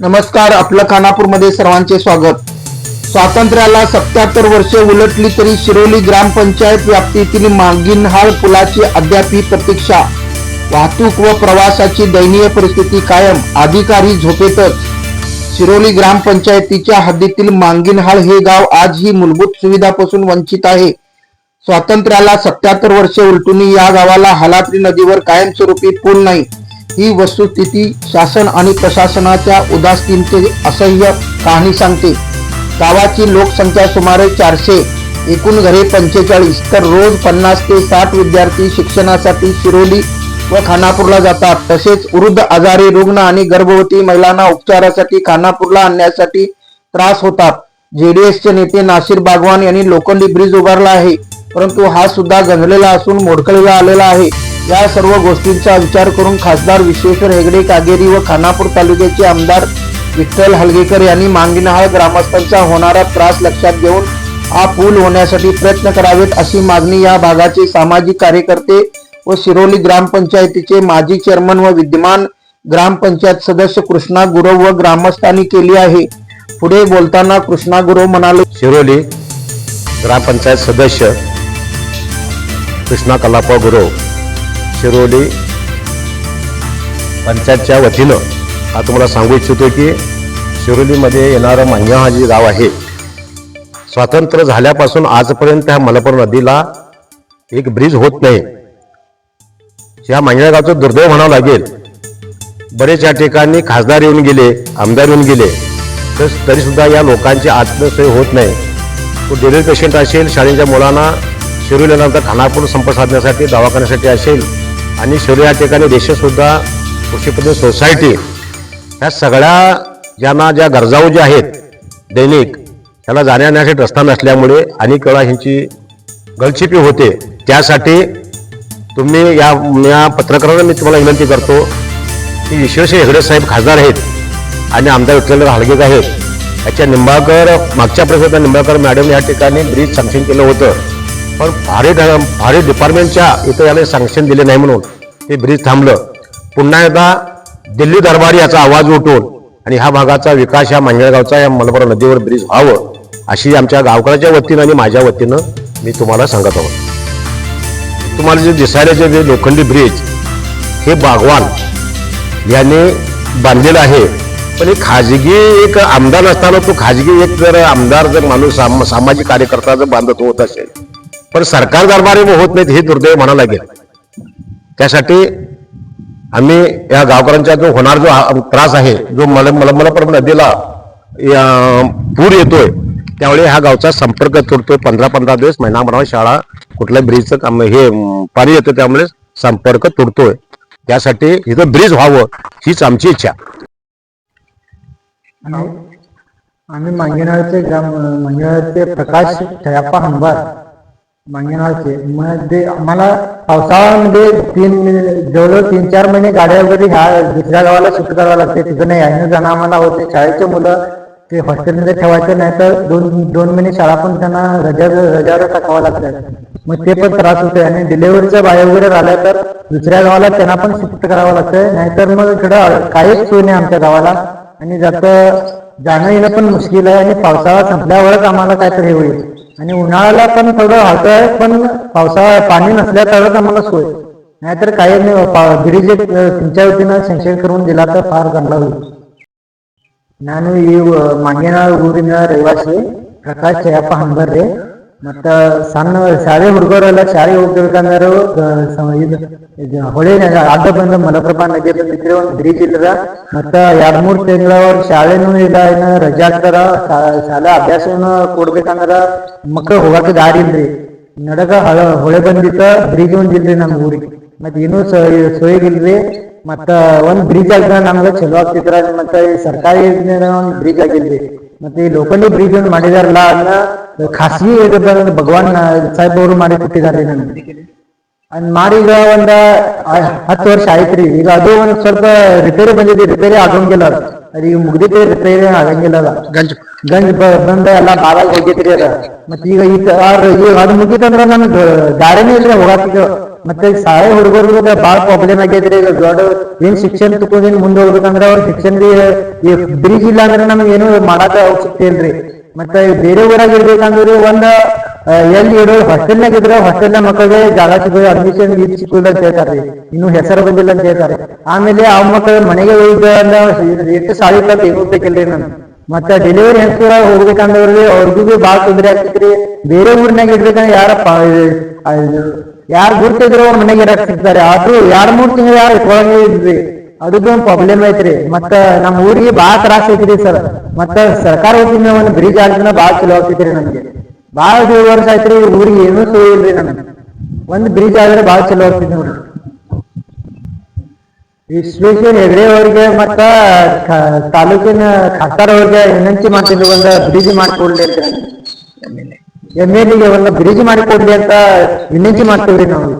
नमस्कार आपलं खानापूरमध्ये सर्वांचे स्वागत. स्वातंत्र्याला सत्याहत्तर वर्षे उलटली तरी शिरोली ग्रामपंचायत व्याप्तीतील मांगिनहाळ पुलाची अद्यापही प्रतीक्षा. वाहतूक व प्रवासाची दयनीय परिस्थिती कायम अधिकारी झोपेतच. शिरोली ग्रामपंचायतीच्या हद्दीतील मांगिनहाळ हे गाव आजही मूलभूत सुविधापासून वंचित आहे. स्वातंत्र्याला सत्याहत्तर वर्षे उलटून या गावाला हलात्री नदीवर कायमस्वरूपी पूल नाही. ही वस्तुस्थिती शासन आणि प्रशासनाच्या उदासीनते असह्य कहाणी सांगते. गावाची लोकसंख्या सुमारे चारशे एकूण घरे पंचेचाळीस. तर रोज पन्नास ते साठ विद्यार्थी शिक्षणासाठी शिरोली व खानापूरला जातात. तसेच वृद्ध आजारी रुग्ण आणि गर्भवती महिलांना उपचारासाठी खानापूरला आणण्यासाठी त्रास होतात. जेडीएसचे नेते नासिर बागवान यांनी लोखंडी ब्रिज उभारला आहे. परंतु हा सुद्धा गंजलेला असून मोडकळीला आलेला आहे. या सर्व गोष्टींचा विचार करून खासदार विश्वेश्वर हेगडे कागेरी व खानापूर तालुक्याचे आमदार विठ्ठल हलगेकर यांनी मांगीनहाळ ग्रामस्थांचा होणारा त्रास लक्षात घेऊन हा पूल होण्यासाठी प्रयत्न करावेत अशी मागणी या भागाचे सामाजिक कार्यकर्ते व शिरोली ग्रामपंचायतीचे माजी चेअरमन व विद्यमान ग्रामपंचायत सदस्य कृष्णा गुरव व ग्रामस्थांनी केली आहे. पुढे बोलताना कृष्णा गुरव म्हणाले शिरोली ग्रामपंचायत सदस्य कृष्णा कलापा गुरव. शिरोली पंचायतच्या वतीनं हा तुम्हाला सांगू इच्छितो की शिरोलीमध्ये येणारं मांजा हा जे गाव आहे स्वातंत्र्य झाल्यापासून आजपर्यंत ह्या मलपर नदीला एक ब्रिज होत नाही. या मांजळ्या गावचं दुर्दैव म्हणावं लागेल. बरेच या ठिकाणी खासदार येऊन गेले आमदार येऊन गेले तर तरी सुद्धा या लोकांची आत्मसोय होत नाही. तो डेली पेशंट असेल शाळेच्या मुलांना शिरोलीनंतर खानापूर संपर्क साधण्यासाठी दवाखान्यासाठी असेल आणि शिरूर या ठिकाणी देशसुद्धा कृषीपती सोसायटी ह्या सगळ्या ज्यांना ज्या गरजाऊ ज्या आहेत दैनिक त्याला जाण्यायेण्यासाठी रस्ता नसल्यामुळे अनेक वेळा ह्यांची गलछिपी होते. त्यासाठी तुम्ही या या पत्रकारांना मी तुम्हाला विनंती करतो की विश्वेश्वर हेगडे साहेब खासदार आहेत आणि आमदार विठ्ठल हालगेक आहेत याच्या निंबाळकर मागच्या प्रसंगात निंबाळकर मॅडम या ठिकाणी ब्रिज सँक्शन केलं होतं. पण भारी भारी डिपार्टमेंटच्या इथं याने सँक्शन दिले नाही म्हणून. ते ब्रिज थांबलं. पुन्हा एकदा दिल्ली दरबारी याचा आवाज उठून आणि ह्या भागाचा विकास या मांजळगावचा या मलबार नदीवर ब्रिज व्हावं अशी आमच्या गावकऱ्याच्या वतीनं आणि माझ्या वतीनं मी तुम्हाला सांगत आहोत. तुम्हाला जे दिसायला जे लोखंडी ब्रिज हे बागवान याने बांधलेलं आहे. पण एक खाजगी एक आमदार असताना तो खाजगी एक जर आमदार जर माणूस सामाजिक कार्यकर्ता जर बांधत होत असेल पण सरकार दरबारी होत नाहीत हे दुर्दैव म्हणावं लागेल. त्यासाठी आम्ही या गावकऱ्यांचा जो होणार जो त्रास आहे जो मला पर नदीला पूर येतोय त्यावेळी ह्या गावचा संपर्क तुटतोय. पंधरा पंधरा दिवस महिना महिना शाळा कुठल्या ब्रिजचं काम हे पाणी येतं त्यामुळे संपर्क तुटतोय. त्यासाठी इथं ब्रिज व्हावं हीच आमची इच्छा. आम्ही मांगेनाळचे ग्राम मांगेनाळचे प्रकाश छयाप्पा हंबार. मांगेनाळचे मग ते आम्हाला पावसाळ्यामध्ये तीन जवळजवळ तीन चार महिने गाड्या वगैरे ह्या दुसऱ्या गावाला शिफ्ट करावं लागते. तिथं नाही यायनं जाणं आम्हाला होते. शाळेचे मुलं ते हॉस्टेलमध्ये ठेवायचे नाही तर दोन दोन महिने शाळा पण त्यांना रजा रजावर टाकावं लागतात मग ते पण त्रास होते आणि डिलेव्हरीच्या बाया वगैरे राहिल्या तर दुसऱ्या गावाला त्यांना पण शिफ्ट करावं लागतं नाहीतर मग इकडं काहीच सोय नाही आमच्या गावाला. आणि जातं जाणं येणं पण मुश्किल आहे. आणि पावसाळा संपल्यावरच आम्हाला काहीतरी होईल. आणि उन्हाळ्याला पण थोडं हलकं आहे पण पावसाळा पाणी नसल्या तरच आम्हाला सोय नाहीतर काही नाही पा- ब्रिज एक तुमच्या वतीनं सँक्शन करून दिला तर फार चांगला होईल ನಾನು ಈ ಮಂಗೇನ ಊರಿನ ರಹಿವಾಸಿ ಪ್ರಕಾಶ್ ಜಯಪ್ಪ ಹಂಬರ್ರಿ ಮತ್ತ ಸಣ್ಣ ಶಾಲೆ ಹುಡುಗರೆಲ್ಲ ಶಾಲೆಗೆ ಹೋಗ್ಬೇಕಂದ್ರು ಇದು ಹೊಳೆ ಅಡ್ಡ ಬಂದ ಮಲಪ್ರಭಾ ನದಿ ಬಂದಿದ್ರೆ ಒಂದು ಬ್ರಿಡ್ಜ್ ಇಲ್ಲದ ಮತ್ತ ಎರಡ್ ಮೂರ್ ತಿಂಗಳ ಅವ್ರ ಶಾಲೆನೂ ಇಲ್ಲ ಏನ ರಜೆ ಹಾಕ್ತಾರ. ಶಾಲೆ ಅಭ್ಯಾಸನ ಕೊಡ್ಬೇಕಂದ್ರ ಮಕ್ಕಳು ಹೋಗಕ್ಕೆ ದಾರಿ ಇಲ್ರಿ. ನಡಗ ಹೊಳೆ ಬಂದಿತ್ತ, ಬ್ರಿಡ್ಜ್ ಒಂದ್ ಇಲ್ರಿ ನಮ್ ಊರಿಗೆ. ಮತ್ ಏನೂ ಸೋಯಿಗಿಲ್ರಿ ಮತ್ತ ಒಂದ್ ಬ್ರಿಡ್ಜ್ ಆಗಿದ್ರ ನಮ್ಗ ಚಲೋ ಆಗ್ತಿದ್ರ ಮತ್ತ ಸರ್ಕಾರಿ ಒಂದ್ ಬ್ರಿಡ್ಜ್ ಆಗಿಲ್ರಿ ಮತ್ತೆ ಈ ಲೋಕಲಿ ಬ್ರಿಡ್ಜ್ ಒಂದ್ ಮಾಡಿದಾರಲ್ಲ ಅದನ್ನ ಖಾಸಗಿ ಇದ್ರದ್ದು ಭಗವಾನ್ ಸಾಹೇಬ್ ಅವರು ಮಾಡಿ ಕೊಟ್ಟಿದ್ದಾರೆ ನಮ್ಗೆ ಅದ್ ಮಾಡಿ ಈಗ ಒಂದ ಹತ್ತು ವರ್ಷ ಆಯ್ತ್ರಿ. ಈಗ ಅದು ಒಂದ್ ಸ್ವಲ್ಪ ರಿಪೇರಿ ಬಂದಿದೆ ರಿಪೇರಿ ಆಗಂಗಿಲ್ಲ ಅದು. ಈಗ ಮುಗ್ದಿದೆ ರಿಪೇರಿ ಆಗಂಗಿಲ್ಲ ಅದ. ಗಂಜ್. ಗಂಜ್ ಬಂದ ಎಲ್ಲ ಬಾಳಾಗಿ ಹೋಗಿದ್ರಿ ಅದ. ಮತ್ ಈಗ ಈ ಈಗ ಅದು ಮುಗಿತಂದ್ರ ನಮ್ಗ ದಾರಿನೇ ಇಲ್ರಿ ಹೋಗಾಕ ಮತ್ತೆ ಶಾಲೆ ಹುಡುಗರು ಬಾಳ ಪ್ರಾಬ್ಲಮ್ ಆಗೈತ್ರಿ ಈಗ ದೊಡ್ಡ ಏನ್ ಶಿಕ್ಷಣ ತಕೊಂಡ್ ಮುಂದೆ ಹೋಗ್ಬೇಕಂದ್ರ ಅವ್ರ ಶಿಕ್ಷಣ ಬ್ರಿಜ್ ಇಲ್ಲ ಅಂದ್ರೆ ನಮ್ಗೆ ಏನು ಮಾಡಾಕ ಅವಶ್ಯಕತೆ ಇಲ್ರಿ. ಮತ್ತೆ ಬೇರೆ ಊರಾಗ ಇರ್ಬೇಕಂದ್ರೆ ಒಂದ್ ಎಲ್ಲಿ ಇಡೋ ಹಾಸ್ಟೆಲ್ನಾಗ ಇದ್ರೆ ಹಾಸ್ಟೆಲ್ನ ಮಕ್ಕಳಿಗೆ ಜಾಗ ಸಿಗೋದು ಅಡ್ಮಿಷನ್ ಇದು ಅಂತ ಹೇಳ್ತಾರೆ. ಇನ್ನು ಹೆಸರು ಬಂದಿಲ್ಲ ಅಂತ ಹೇಳ್ತಾರೆ. ಆಮೇಲೆ ಆ ಮಕ್ಕಳ ಮನೆಗೆ ಹೋಗಿದ್ದ ಎಷ್ಟು ಸಾಲಿ ಅಂತ ಹೋಗ್ಬೇಕಿಲ್ರಿ ನಾನು. ಮತ್ತೆ ಡೆಲಿವರಿ ಹೆಸರ ಹೋಗ್ಬೇಕಂದ್ರೆ ಅವ್ರಿಗೂ ಬಾಳ ತೊಂದ್ರೆ ಆಗ್ತೈತ್ರಿ. ಬೇರೆ ಊರ್ನಾಗ ಇಡ್ಬೇಕಂದ್ರೆ ಯಾರಪ್ಪ ಯಾರು ಗುರ್ತಿದ್ರು ಅವ್ರ ಮನೆಗೆ ಇರಕ್ ಸಿಗ್ತಾರೆ. ಆದ್ರೂ ಯಾರ್ ಮೂರ್ ತಿಂಗಳು ಯಾರು ಇಟ್ಕೊಳಂಗೇ ಇದ್ರಿ ಅದಕ್ಕೆ ಒಂದು ಪ್ರಾಬ್ಲಮ್ ಐತ್ರಿ. ಮತ್ತ ನಮ್ಮ ಊರಿಗೆ ಬಾಳ ತ್ರಾಸ ಐತ್ರಿ ಸರ್. ಮತ್ತ ಸರ್ಕಾರ ವತಿಯಿಂದ ಒಂದು ಬ್ರಿಡ್ಜ್ ಆಗಿದ್ರೆ ಬಾಳ ಚಲೋ ಆಗ್ತೈತ್ರಿ ನಮ್ಗೆ. ಬಾಳ ಏಳು ವರ್ಷ ಆಯ್ತ್ರಿ ಊರಿಗೆ ಏನೂ ಸುಳಿ ಇಲ್ರಿ ನಮ್ಗೆ. ಒಂದ್ ಬ್ರಿಡ್ಜ್ ಆದ್ರೆ ಬಾಳ ಚಲೋ ಆಗ್ತೈತಿ ನೋಡ್ರಿ. ವಿಶ್ವೇಶ್ವರ ಹೆಗಡೆ ಅವ್ರಿಗೆ ಮತ್ತ ತಾಲೂಕಿನ ಖಾತಾರ್ ಅವ್ರಿಗೆ ವಿನಂತಿ ಮಾಡ್ತಿದ್ರು ಒಂದ್ ಬ್ರಿಡ್ಜ್ ಮಾಡ್ಕೊಡ್ಲಿ ಅಂತ. ಎಂ ಎಲ್ ಎಗೆ ಒಂದು ಬ್ರಿಡ್ಜ್ ಮಾಡಿಕೊಡ್ಲಿ ಅಂತ ವಿನಂತಿ ಮಾಡ್ತೀವ್ರಿ ನಾವು.